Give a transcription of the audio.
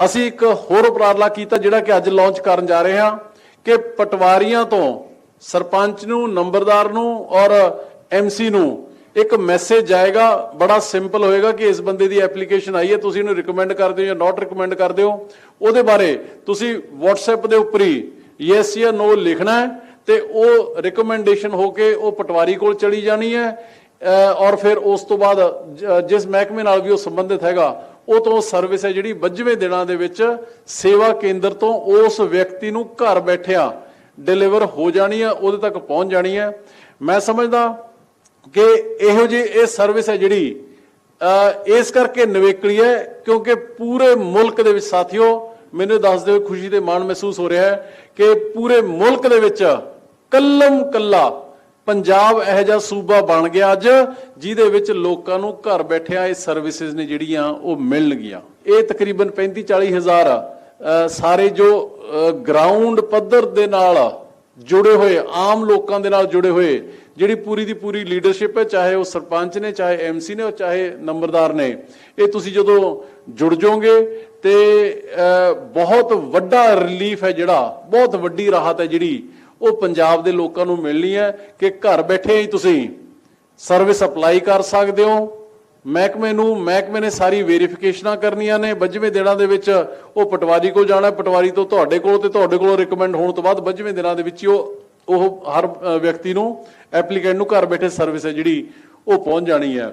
ਅਸੀਂ ਇੱਕ ਹੋਰ ਉਪਰਾਲਾ ਕੀਤਾ ਜਿਹੜਾ ਕਿ ਅੱਜ ਲਾਂਚ ਕਰਨ ਜਾ ਰਹੇ ਹਾਂ ਕਿ ਪਟਵਾਰੀਆਂ ਤੋਂ ਸਰਪੰਚ ਨੂੰ, ਨੰਬਰਦਾਰ ਨੂੰ ਔਰ ਐਮਸੀ ਨੂੰ ਇੱਕ ਮੈਸੇਜ ਜਾਏਗਾ ਬੜਾ ਸਿੰਪਲ ਹੋਏਗਾ ਕਿ ਇਸ ਬੰਦੇ ਦੀ ਐਪਲੀਕੇਸ਼ਨ ਆਈ ਹੈ, ਤੁਸੀਂ ਇਹਨੂੰ ਰეკਮੈਂਡ ਕਰਦੇ ਹੋ ਜਾਂ ਨਾਟ ਰეკਮੈਂਡ ਕਰਦੇ ਹੋ ਉਹਦੇ ਬਾਰੇ ਤੁਸੀਂ WhatsApp ਦੇ ਉੱਪਰ ਹੀ ਯੈਸ ਜਾਂ ਨੋ ਲਿਖਣਾ ਹੈ ਤੇ ਉਹ ਰეკਮੈਂਡੇਸ਼ਨ ਹੋ ਕੇ ਉਹ ਪਟਵਾਰੀ ਕੋਲ ਚਲੀ ਜਾਣੀ ਹੈ। ਔਰ ਫਿਰ ਉਸ ਤੋਂ ਬਾਅਦ ਜਿਸ ਮਹਿਕਮੇ ਨਾਲ ਵੀ ਉਹ ਸੰਬੰਧਿਤ ਹੈਗਾ, ਉਹ ਤੋਂ ਸਰਵਿਸ ਹੈ ਜਿਹੜੀ 25ਵੇਂ ਦਿਨਾਂ ਦੇ ਵਿੱਚ ਸੇਵਾ ਕੇਂਦਰ ਤੋਂ ਉਸ ਵਿਅਕਤੀ ਨੂੰ ਘਰ ਬੈਠਿਆਂ ਡਿਲੀਵਰ ਹੋ ਜਾਣੀ ਹੈ, ਉਹਦੇ ਤੱਕ ਪਹੁੰਚ ਜਾਣੀ ਹੈ। ਮੈਂ ਸਮਝਦਾ ਕਿ ਇਹੋ ਜਿਹੀ ਇਹ ਸਰਵਿਸ ਹੈ ਜਿਹੜੀ ਇਸ ਕਰਕੇ ਨਵੇਕਲੀ ਹੈ ਕਿਉਂਕਿ ਪੂਰੇ ਮੁਲਕ ਦੇ ਵਿੱਚ ਸਾਥੀਓ, ਮੈਨੂੰ ਦੱਸਦੇ ਹੋਏ ਖੁਸ਼ੀ ਤੇ ਮਾਣ ਮਹਿਸੂਸ ਹੋ ਰਿਹਾ ਹੈ ਕਿ ਪੂਰੇ ਮੁਲਕ ਦੇ ਵਿੱਚ ਕੱਲਮ ਕੱਲਾ ਪੰਜਾਬ ਇਹੋ ਜਿਹਾ ਸੂਬਾ ਬਣ ਗਿਆ ਅੱਜ ਜਿਹਦੇ ਵਿੱਚ ਲੋਕਾਂ ਨੂੰ ਘਰ ਬੈਠਿਆਂ ਇਹ ਸਰਵਿਸਿਜ਼ ਨੇ ਜਿਹੜੀਆਂ ਉਹ ਮਿਲਣਗੀਆਂ। ਇਹ ਤਕਰੀਬਨ 35 40 ਹਜ਼ਾਰ ਅਹ, ਸਾਰੇ ਜੋ ਗਰਾਊਂਡ ਪੱਧਰ ਦੇ ਨਾਲ ਜੁੜੇ ਹੋਏ, ਆਮ ਲੋਕਾਂ ਦੇ ਨਾਲ ਜੁੜੇ ਹੋਏ, ਜਿਹੜੀ ਪੂਰੀ ਦੀ ਪੂਰੀ ਲੀਡਰਸ਼ਿਪ ਹੈ, ਚਾਹੇ ਉਹ ਸਰਪੰਚ ਨੇ, ਚਾਹੇ ਐਮਸੀ ਨੇ, ਉਹ ਚਾਹੇ ਨੰਬਰਦਾਰ ਨੇ, ਇਹ ਤੁਸੀਂ ਜਦੋਂ ਜੁੜ ਜਾਓਗੇ ਤੇ ਬਹੁਤ ਵੱਡਾ ਰਿਲੀਫ ਹੈ ਜਿਹੜਾ, ਬਹੁਤ ਵੱਡੀ ਰਾਹਤ ਹੈ ਜਿਹੜੀ ਉਹ ਪੰਜਾਬ ਦੇ ਲੋਕਾਂ ਨੂੰ ਮਿਲਣੀ ਹੈ ਕਿ ਘਰ ਬੈਠੇ ਹੀ ਤੁਸੀਂ ਸਰਵਿਸ ਅਪਲਾਈ ਕਰ ਸਕਦੇ ਹੋ। ਮਹਿਕਮੇ ਨੂੰ, ਮਹਿਕਮੇ ਨੇ ਸਾਰੀ ਵੈਰੀਫਿਕੇਸ਼ਨਾਂ ਕਰਨੀਆਂ ਨੇ। 25ਵੇਂ ਦਿਨਾਂ ਦੇ ਵਿੱਚ ਉਹ ਪਟਵਾਰੀ ਕੋਲ ਜਾਣਾ, ਪਟਵਾਰੀ ਤੋਂ ਤੁਹਾਡੇ ਕੋਲ ਤੇ ਤੁਹਾਡੇ ਕੋਲੋਂ ਰეკਮੈਂਡ ਹੋਣ ਤੋਂ ਬਾਅਦ 25ਵੇਂ ਦਿਨਾਂ ਦੇ ਵਿੱਚ ਹੀ ਉਹ ਉਹ ਹਰ ਵਿਅਕਤੀ ਨੂੰ ਐਪਲੀਕੈਂਟ ਨੂੰ ਘਰ ਬੈਠੇ ਸਰਵਿਸ ਹੈ ਜਿਹੜੀ ਉਹ ਪਹੁੰਚ ਜਾਣੀ ਹੈ।